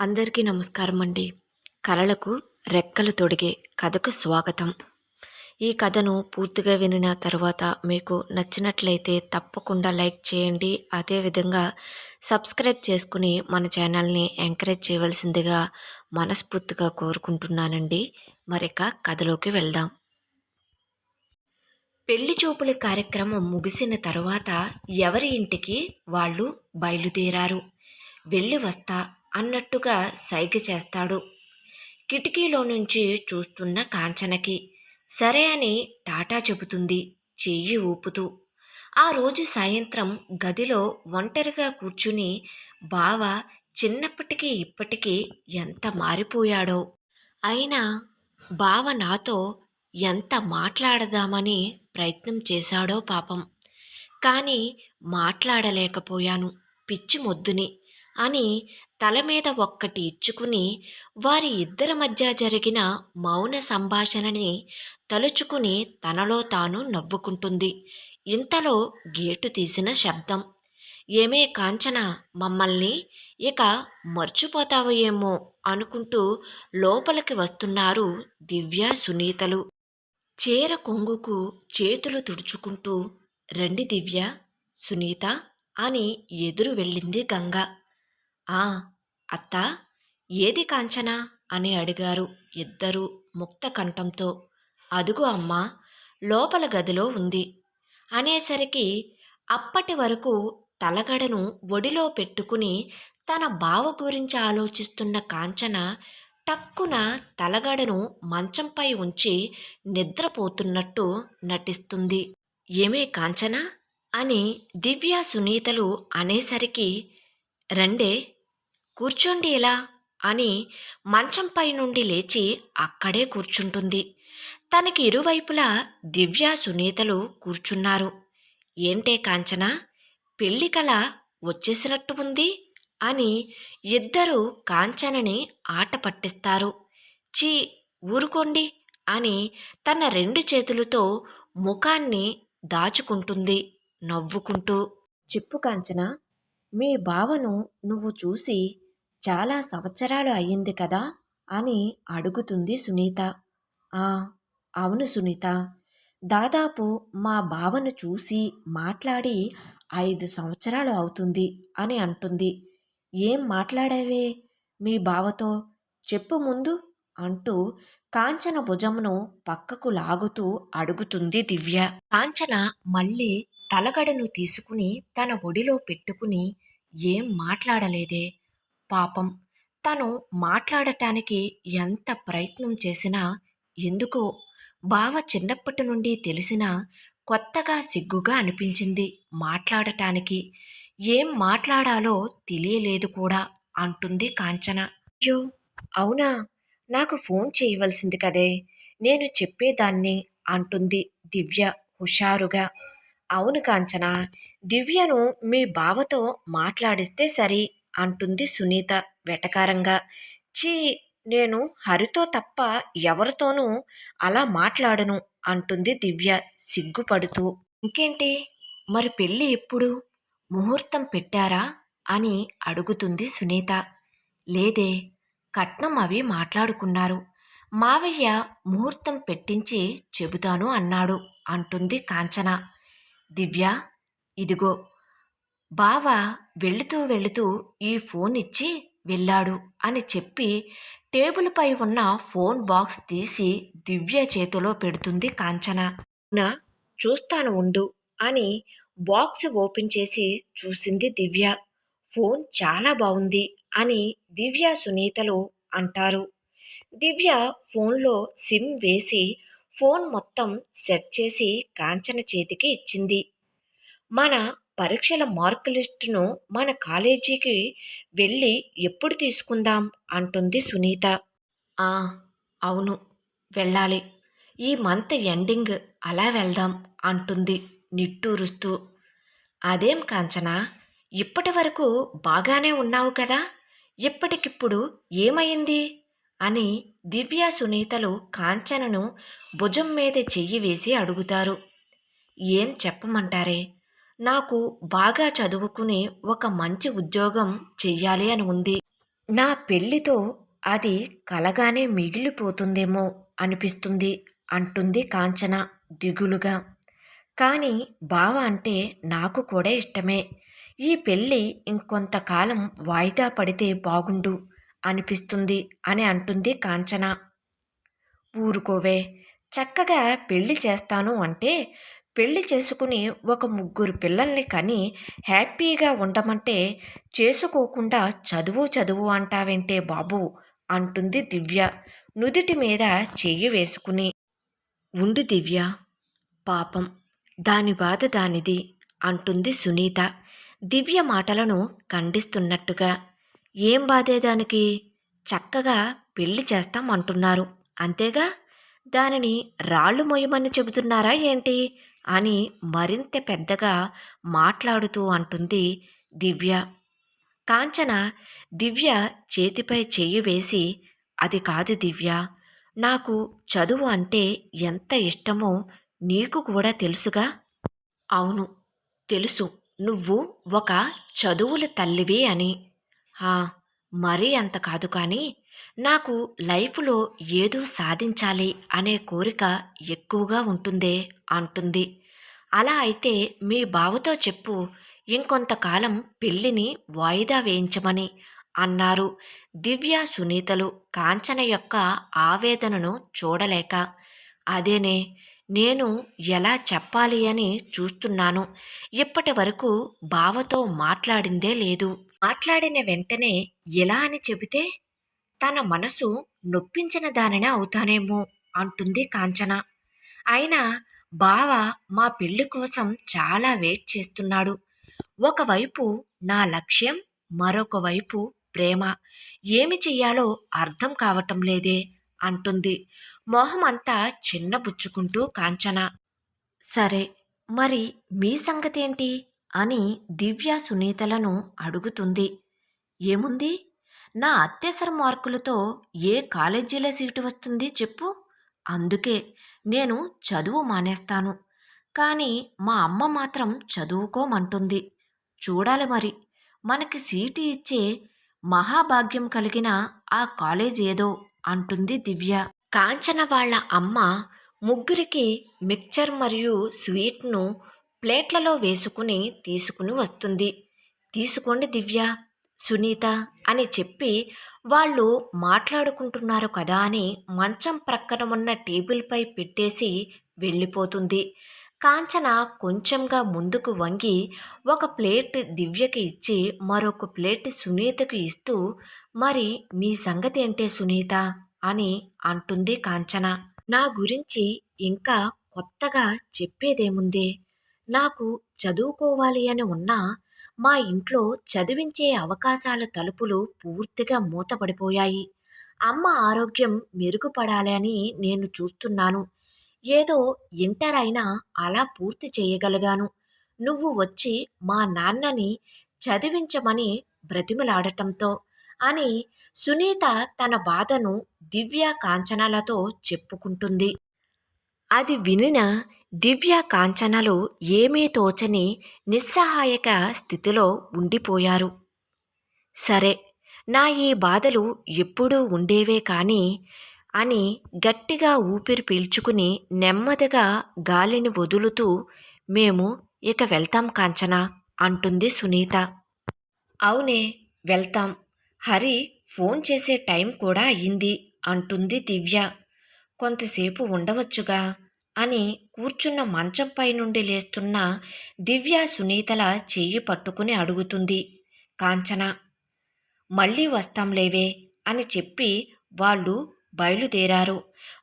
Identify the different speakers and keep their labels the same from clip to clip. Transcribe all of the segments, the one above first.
Speaker 1: అందరికీ నమస్కారం అండి కళలకు రెక్కలు తొడిగే కథకు స్వాగతం. ఈ కథను పూర్తిగా వినిన తర్వాత మీకు నచ్చినట్లయితే తప్పకుండా లైక్ చేయండి. అదేవిధంగా సబ్స్క్రైబ్ చేసుకుని మన ఛానల్ని ఎంకరేజ్ చేయవలసిందిగా మనస్ఫూర్తిగా కోరుకుంటున్నానండి. మరిక కథలోకి వెళ్దాం. పెళ్ళి చూపుల కార్యక్రమం ముగిసిన తర్వాత ఎవరి ఇంటికి వాళ్ళు బయలుదేరారు. వెళ్ళి వస్తా అన్నట్టుగా సైగ చేస్తాడు. కిటికీలో నుంచి చూస్తున్న కాంచనకి సరే అని టాటా చెబుతుంది చెయ్యి ఊపుతూ. ఆ రోజు సాయంత్రం గదిలో ఒంటరిగా కూర్చుని బావ చిన్నప్పటికీ ఇప్పటికీ ఎంత మారిపోయాడో. అయినా బావ నాతో ఎంత మాట్లాడదామని ప్రయత్నం చేశాడో పాపం. కానీ మాట్లాడలేకపోయాను పిచ్చి మొద్దుని. అని తల మీద ఒక్కటి ఇచ్చుకుని వారి ఇద్దరి మధ్య జరిగిన మౌన సంభాషణని తలుచుకుని తనలో తాను నవ్వుకుంటుంది. ఇంతలో గేటు తీసిన శబ్దం. ఏమే కాంచన మమ్మల్ని ఇక మర్చిపోతావు ఏమో అనుకుంటూ లోపలికి వస్తున్నారు దివ్య సునీతలు. చీర కొంగుకు చేతులు తుడుచుకుంటూ రండి దివ్య సునీత అని ఎదురు వెళ్ళింది గంగ. ఆ అత్త ఏది కాంచనా? అని అడిగారు ఇద్దరూ ముక్త కంఠంతో. అదుగు అమ్మా లోపల గదిలో ఉంది. అనేసరికి అప్పటి వరకు తలగడను ఒడిలో పెట్టుకుని తన బావ గురించి ఆలోచిస్తున్న కాంచన టక్కున తలగడను మంచంపై ఉంచి నిద్రపోతున్నట్టు నటిస్తుంది. ఏమే కాంచన? అని దివ్య సునీతలు అనేసరికి రండే కూర్చోండి ఇలా అని మంచంపై నుండి లేచి అక్కడే కూర్చుంటుంది. తనకి ఇరువైపులా దివ్య సునీతలు కూర్చున్నారు. ఏంటే కాంచన? పెళ్ళి కళ వచ్చేసినట్టు ఉంది? అని ఇద్దరు కాంచనని ఆట పట్టిస్తారు. చీ ఊరుకోండి అని తన రెండు చేతులతో ముఖాన్ని దాచుకుంటుంది నవ్వుకుంటూ. చెప్పు కాంచన మీ బావను నువ్వు చూసి చాలా సంవత్సరాలు అయ్యింది కదా అని అడుగుతుంది సునీత. ఆ అవును సునీత. దాదాపు మా బావను చూసి మాట్లాడి ఐదు సంవత్సరాలు అవుతుంది అని అంటుంది. ఏం మాట్లాడావే మీ బావతో? చెప్పు ముందు అంటూ కాంచన భుజమును పక్కకు లాగుతూ అడుగుతుంది దివ్య. కాంచన మళ్ళీ తలగడను తీసుకుని తన ఒడిలో పెట్టుకుని ఏం మాట్లాడలేదే. పాపం. తను మాట్లాడటానికి ఎంత ప్రయత్నం చేసినా ఎందుకో బావ చిన్నప్పటి నుండి తెలిసిన కొత్తగా సిగ్గుగా అనిపించింది మాట్లాడటానికి. ఏం మాట్లాడాలో తెలియలేదు కూడా అంటుంది కాంచన. అయ్యో! అవునా? నాకు ఫోన్ చేయవలసింది కదే. నేను చెప్పేదాన్ని అంటుంది దివ్య హుషారుగా. అవును కాంచన దివ్యను మీ బావతో మాట్లాడిస్తే సరి అంటుంది సునీత వెటకారంగా. చీ నేను హరితో తప్ప ఎవరితోనూ అలా మాట్లాడను అంటుంది దివ్య సిగ్గుపడుతూ. ఇంకేంటి మరి పెళ్ళి ఎప్పుడు? ముహూర్తం పెట్టారా? అని అడుగుతుంది సునీత. లేదే కట్నం అవి మాట్లాడుకున్నారు. మావయ్య ముహూర్తం పెట్టించి చెబుతాను అన్నాడు అంటుంది కాంచన. దివ్య ఇదిగో. బావ వెళుతూ వెళుతూ ఈ ఫోన్ ఇచ్చి వెళ్ళాడు అని చెప్పి టేబుల్పై ఉన్న ఫోన్ బాక్స్ తీసి దివ్య చేతిలో పెడుతుంది కాంచన. నా చూస్తాను ఉండు అని బాక్స్ ఓపెన్ చేసి చూసింది దివ్య. ఫోన్ చాలా బాగుంది అని దివ్య సునీతలు అంటారు. దివ్య ఫోన్లో సిమ్ వేసి ఫోన్ మొత్తం సెట్ చేసి కాంచన చేతికి ఇచ్చింది. మన పరీక్షల మార్క్ లిస్టును మన కాలేజీకి వెళ్ళి ఎప్పుడు తీసుకుందాం? అంటుంది సునీత. ఆ అవును వెళ్ళాలి. ఈ మంత్ ఎండింగ్ అలా వెళ్దాం అంటుంది నిట్టూరుస్తూ. అదేం కాంచన ఇప్పటి వరకు బాగానే ఉన్నావు కదా? ఇప్పటికిప్పుడు ఏమైంది అని దివ్య సునీతలు కాంచనను భుజం మీద చెయ్యి వేసి అడుగుతారు. ఏం చెప్పమంటారే? నాకు బాగా చదువుకుని ఒక మంచి ఉద్యోగం చెయ్యాలి అని ఉంది. నా పెళ్ళితో అది కలగానే మిగిలిపోతుందేమో అనిపిస్తుంది అంటుంది కాంచన దిగులుగా. కానీ బావ అంటే నాకు కూడా ఇష్టమే. ఈ పెళ్ళి ఇంకొంతకాలం వాయిదా పడితే బాగుండు. అనిపిస్తుంది అని అంటుంది కాంచన. ఊరుకోవే చక్కగా పెళ్ళి చేస్తాను అంటే పెళ్ళి చేసుకుని ఒక ముగ్గురు పిల్లల్ని కని హ్యాపీగా ఉండమంటే చేసుకోకుండా చదువు చదువు అంటావేంటే బాబు? అంటుంది దివ్య నుదిటి మీద చెయ్యి వేసుకుని. ఉండు దివ్య పాపం దాని బాధ దానిది అంటుంది సునీత. దివ్య మాటలను ఖండిస్తున్నట్టుగా ఏం బాధేదానికి చక్కగా పెళ్ళి చేస్తాం అంటున్నారు. అంతేగా? దానిని రాళ్ళు మొయ్యమని చెబుతున్నారా ఏంటి? అని మరింత పెద్దగా మాట్లాడుతూ అంటుంది దివ్య. కాంచన దివ్య చేతిపై చెయ్యి వేసి అది కాదు దివ్య నాకు చదువు అంటే ఎంత ఇష్టమో నీకు కూడా తెలుసుగా? అవును తెలుసు. నువ్వు ఒక చదువుల తల్లివి అని. మరీ అంత కాదు కానీ నాకు లైఫ్లో ఏదో సాధించాలి అనే కోరిక ఎక్కువగా ఉంటుందే అంటుంది. అలా అయితే మీ బావతో చెప్పు ఇంకొంతకాలం పెళ్ళిని వాయిదా వేయించమని అన్నారు. దివ్య సునీతలు కాంచన యొక్క ఆవేదనను చూడలేక అదేనే నేను ఎలా చెప్పాలి అని చూస్తున్నాను. ఇప్పటి వరకు బావతో మాట్లాడిందే లేదు. మాట్లాడిన వెంటనే ఎలా అని చెబితే తన మనసు నొప్పించిన దానినే అవుతానేమో అంటుంది కాంచన. అయినా బావ మా పెళ్ళి కోసం చాలా వెయిట్ చేస్తున్నాడు. ఒకవైపు నా లక్ష్యం మరొక వైపు ప్రేమ. ఏమి చెయ్యాలో అర్థం కావటం లేదే అంటుంది. మొహం అంతా చిన్నబుచ్చుకుంటూ కాంచన. సరే మరి మీ సంగతేంటి? అని దివ్య సునీతలను అడుగుతుంది. ఏముంది? నా అత్యవసర మార్కులతో ఏ కాలేజీలో సీటు వస్తుంది చెప్పు. అందుకే నేను చదువు మానేస్తాను. కానీ మా అమ్మ మాత్రం చదువుకోమంటుంది. చూడాలి మరి. మనకి సీటు ఇచ్చే మహాభాగ్యం కలిగిన ఆ కాలేజ్ ఏదో అంటుంది దివ్య. కాంచన వాళ్ళ అమ్మ ముగ్గురికి మిక్చర్ మరియు స్వీట్ను ప్లేట్లలో వేసుకుని తీసుకుని వస్తుంది. తీసుకోండి దివ్య సునీత అని చెప్పి వాళ్ళు మాట్లాడుకుంటున్నారు కదా అని మంచం ప్రక్కన ఉన్న టేబుల్పై పెట్టేసి వెళ్ళిపోతుంది. కాంచన కొంచెంగా ముందుకు వంగి ఒక ప్లేట్ దివ్యకి ఇచ్చి మరొక ప్లేట్ సునీతకు ఇస్తూ మరి నీ సంగతి ఏంటే సునీత? అని అంటుంది కాంచన. నా గురించి ఇంకా కొత్తగా చెప్పేదేముంది? నాకు చదువుకోవాలి అని ఉన్నా మా ఇంట్లో చదివించే అవకాశాల తలుపులు పూర్తిగా మూతపడిపోయాయి. అమ్మ ఆరోగ్యం మెరుగుపడాలి అని నేను చూస్తున్నాను. ఏదో ఇంటర్ అయినా అలా పూర్తి చేయగలిగాను. నువ్వు వచ్చి మా నాన్నని చదివించమని బ్రతిమలాడటంతో అని సునీత తన బాధను దివ్య కాంచనాలతో చెప్పుకుంటుంది. అది వినిన దివ్య కాంచనలు ఏమీ తోచని నిస్సహాయక స్థితిలో ఉండిపోయారు. సరే నా ఈ బాధలు ఎప్పుడూ ఉండేవే కానీ అని గట్టిగా ఊపిరి పీల్చుకుని నెమ్మదిగా గాలిని వదులుతూ మేము ఇక వెళ్తాం కాంచన అంటుంది సునీత. అవునే వెళ్తాం. హరి ఫోన్ చేసే టైం కూడా అయ్యింది అంటుంది దివ్య. కొంతసేపు ఉండవచ్చుగా. అని కూర్చున్న మంచంపై నుండి లేస్తున్న దివ్య సునీతల చెయ్యి పట్టుకుని అడుగుతుంది. కాంచన మళ్ళీ వస్తాంలేవే అని చెప్పి వాళ్ళు బయలుదేరారు.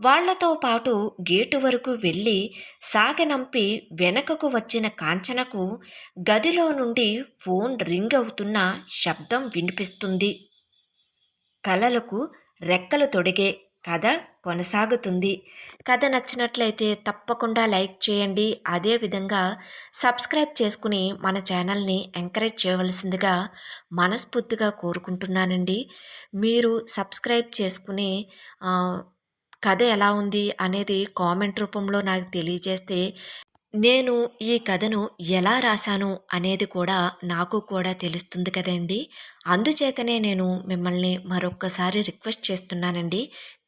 Speaker 1: వాళ్ళతో పాటు గేటు వరకు వెళ్ళి సాగనంపి వెనకకు వచ్చిన కాంచనకు గదిలో నుండి ఫోన్ రింగ్ అవుతున్న శబ్దం వినిపిస్తుంది. కలలకు రెక్కలు తొడిగే కథ కొనసాగుతుంది. కథ నచ్చినట్లయితే తప్పకుండా లైక్ చేయండి. అదేవిధంగా సబ్స్క్రైబ్ చేసుకుని మన ఛానల్ని ఎంకరేజ్ చేయవలసిందిగా మనస్ఫూర్తిగా కోరుకుంటున్నానండి. మీరు సబ్స్క్రైబ్ చేసుకుని కథ ఎలా ఉంది అనేది కామెంట్ రూపంలో నాకు తెలియజేస్తే నేను ఈ కథను ఎలా రాశాను అనేది కూడా నాకు కూడా తెలుస్తుంది కదండి. అందుచేతనే నేను మిమ్మల్ని మరొక్కసారి రిక్వెస్ట్ చేస్తున్నానండి.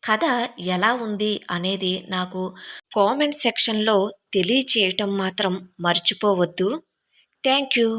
Speaker 1: కథ ఎలా ఉంది అనేది నాకు కామెంట్ సెక్షన్లో తెలియచేయటం మాత్రం మర్చిపోవద్దు. Thank you.